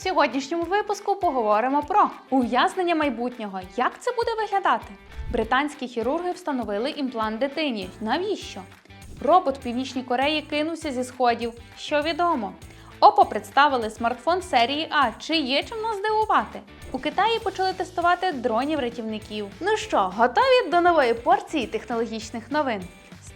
сьогоднішньому випуску поговоримо про ув'язнення майбутнього. Як це буде виглядати? Британські хірурги встановили імплант дитині. Навіщо? Робот в Північній Кореї кинувся зі сходів. Що відомо? Опо представили смартфон серії А. Чи є чим нас здивувати? У Китаї почали тестувати дронів-рятівників. Ну що, готові до нової порції технологічних новин?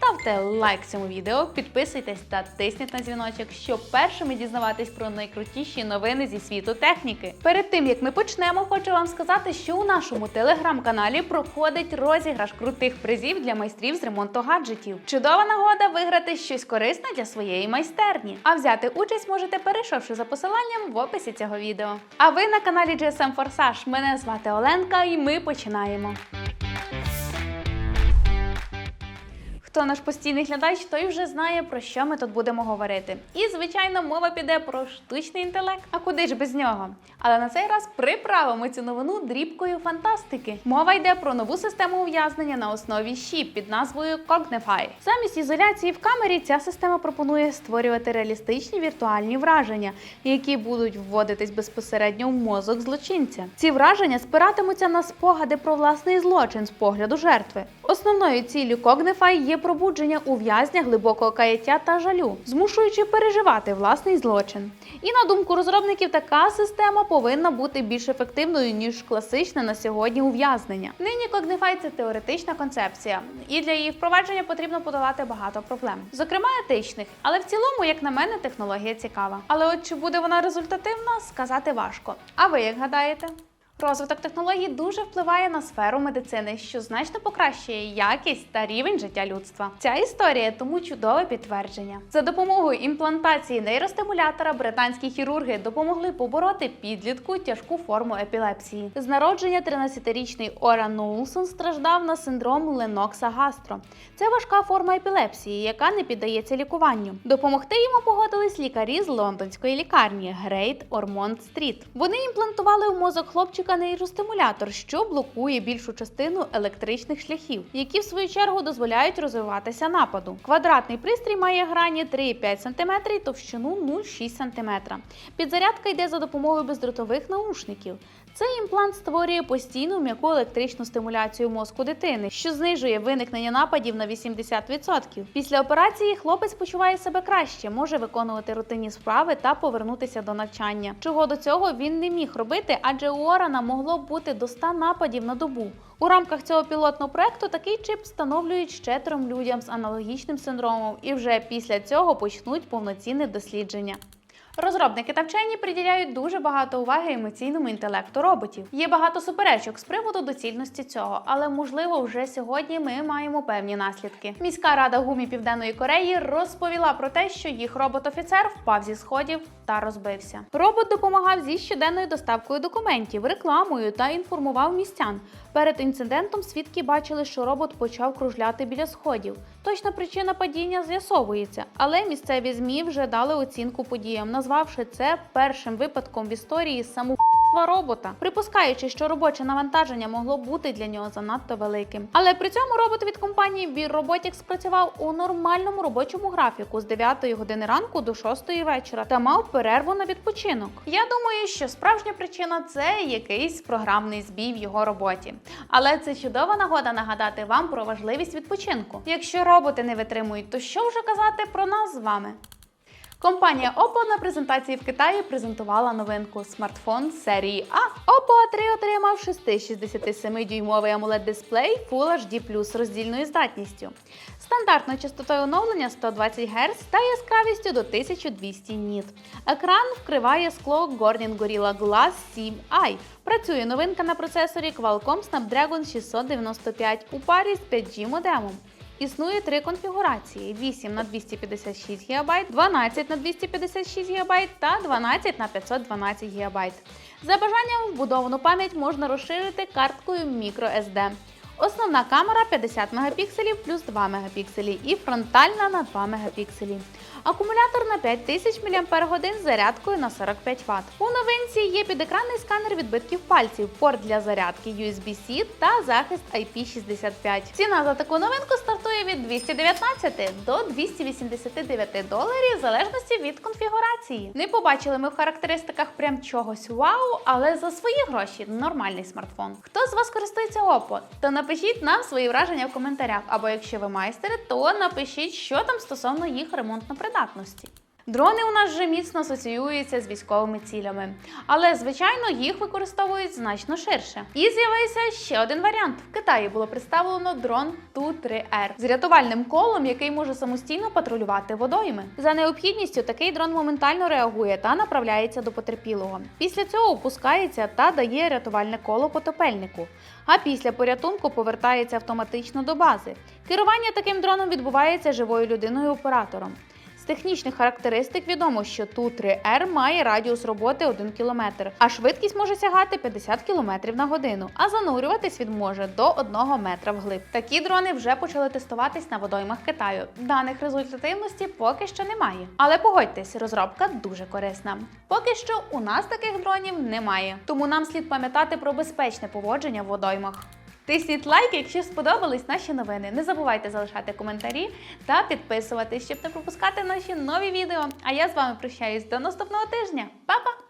Ставте лайк цьому відео, підписуйтесь та тисніть на дзвіночок, щоб першими дізнаватись про найкрутіші новини зі світу техніки. Перед тим як ми почнемо, хочу вам сказати, що у нашому телеграм-каналі проходить розіграш крутих призів для майстрів з ремонту гаджетів. Чудова нагода виграти щось корисне для своєї майстерні. А взяти участь можете, перейшовши за посиланням в описі цього відео. А ви на каналі GSM Forsage. Мене звати Оленка, і ми починаємо. Хто наш постійний глядач, той вже знає, про що ми тут будемо говорити. І, звичайно, мова піде про штучний інтелект. А куди ж без нього? Але на цей раз приправимо цю новину дрібкою фантастики. Мова йде про нову систему ув'язнення на основі ЩІП під назвою Cognify. Замість ізоляції в камері ця система пропонує створювати реалістичні віртуальні враження, які будуть вводитись безпосередньо в мозок злочинця. Ці враження спиратимуться на спогади про власний злочин з погляду жертви. Основною ціллю Cognify є пробудження у в'язня глибокого каяття та жалю, змушуючи переживати власний злочин. І на думку розробників, така система повинна бути більш ефективною ніж класичне на сьогодні ув'язнення. Нині Cognify – це теоретична концепція, і для її впровадження потрібно подолати багато проблем, зокрема етичних. Але в цілому, як на мене, технологія цікава. Але от чи буде вона результативна, сказати важко. А ви як гадаєте? Розвиток технологій дуже впливає на сферу медицини, що значно покращує якість та рівень життя людства. Ця історія тому чудове підтвердження. За допомогою імплантації нейростимулятора британські хірурги допомогли побороти підлітку тяжку форму епілепсії. З народження 13-річний Ора Ноулсон страждав на синдром Ленокса Гастро. Це важка форма епілепсії, яка не піддається лікуванню. Допомогти йому погодились лікарі з лондонської лікарні Great Ormond Street. Вони імплантували в мозок хлопчика нейростимулятор, що блокує більшу частину електричних шляхів, які в свою чергу дозволяють розвиватися нападу. Квадратний пристрій має грані 3,5 см і товщину 0,6 см. Підзарядка йде за допомогою бездротових наушників. Цей імплант створює постійну м'яку електричну стимуляцію мозку дитини, що знижує виникнення нападів на 80%. Після операції хлопець почуває себе краще, може виконувати рутинні справи та повернутися до навчання. Чого до цього він не міг робити, адже у Орана могло бути до 100 нападів на добу. У рамках цього пілотного проекту такий чип встановлюють ще трьом людям з аналогічним синдромом, і вже після цього почнуть повноцінне дослідження. Розробники та вчені приділяють дуже багато уваги емоційному інтелекту роботів. Є багато суперечок з приводу доцільності цього, але можливо вже сьогодні ми маємо певні наслідки. Міська рада гумі Південної Кореї розповіла про те, що їх робот-офіцер впав зі сходів та розбився. Робот допомагав зі щоденною доставкою документів, рекламою та інформував містян. Перед інцидентом свідки бачили, що робот почав кружляти біля сходів. Точна причина падіння з'ясовується, але місцеві змі вже дали оцінку подіям, назвавши це першим випадком в історії самогубства робота, припускаючи, що робоче навантаження могло бути для нього занадто великим. Але при цьому робот від компанії Бір Robotics працював у нормальному робочому графіку з 9 години ранку до 6 вечора та мав перерву на відпочинок. Я думаю, що справжня причина це якийсь програмний збій в його роботі. Але це чудова нагода нагадати вам про важливість відпочинку. Якщо роботи не витримують, то що вже казати про нас з вами? Компанія Oppo на презентації в Китаї презентувала новинку смартфон серії А. Oppo A3 отримав 667-дюймовий amoled дисплей Full HD роздільною здатністю, стандартною частотою оновлення 120 Гц та яскравістю до 1200 ніт. Екран вкриває скло Corning Gorilla Glass 7i. Працює новинка на процесорі Qualcomm Snapdragon 695 у парі з 5G модемом. Існує три конфігурації: 8 на 256 ГБ, 12 на 256 ГБ та 12 на 512 ГБ. За бажанням вбудовану пам'ять можна розширити карткою microSD. Основна камера 50 мегапікселів плюс 2 мегапікселі і фронтальна на 2 мегапікселі. Акумулятор на 5000 мАч з зарядкою на 45 Вт. У новинці є підекранний сканер відбитків пальців, порт для зарядки USB-C та захист IP65. Ціна за таку новинку стартує від 219 до 289 доларів в залежності від конфігурації. Не побачили ми в характеристиках прям чогось вау, але за свої гроші нормальний смартфон. Хто з вас користується Oppo? То напишіть нам свої враження в коментарях. Або якщо ви майстери, то напишіть, що там стосовно їх ремонтно-придатності. Дрони у нас вже міцно асоціюються з військовими цілями, але звичайно їх використовують значно ширше. І з'явився ще один варіант. В Китаї було представлено дрон Ту-3R з рятувальним колом, який може самостійно патрулювати водойми. За необхідністю такий дрон моментально реагує та направляється до потерпілого. Після цього опускається та дає рятувальне коло потопельнику. А після порятунку повертається автоматично до бази. Керування таким дроном відбувається живою людиною оператором. З технічних характеристик відомо, що Ту-3R має радіус роботи 1 км, а швидкість може сягати 50 км на годину, а занурюватись він може до 1 метра вглиб. Такі дрони вже почали тестуватись на водоймах Китаю. Даних результативності поки що немає. Але погодьтесь, розробка дуже корисна. Поки що у нас таких дронів немає, тому нам слід пам'ятати про безпечне поводження в водоймах. Тисніть лайк, якщо сподобались наші новини. Не забувайте залишати коментарі та підписуватись, щоб не пропускати наші нові відео. А я з вами прощаюсь до наступного тижня. Па-па!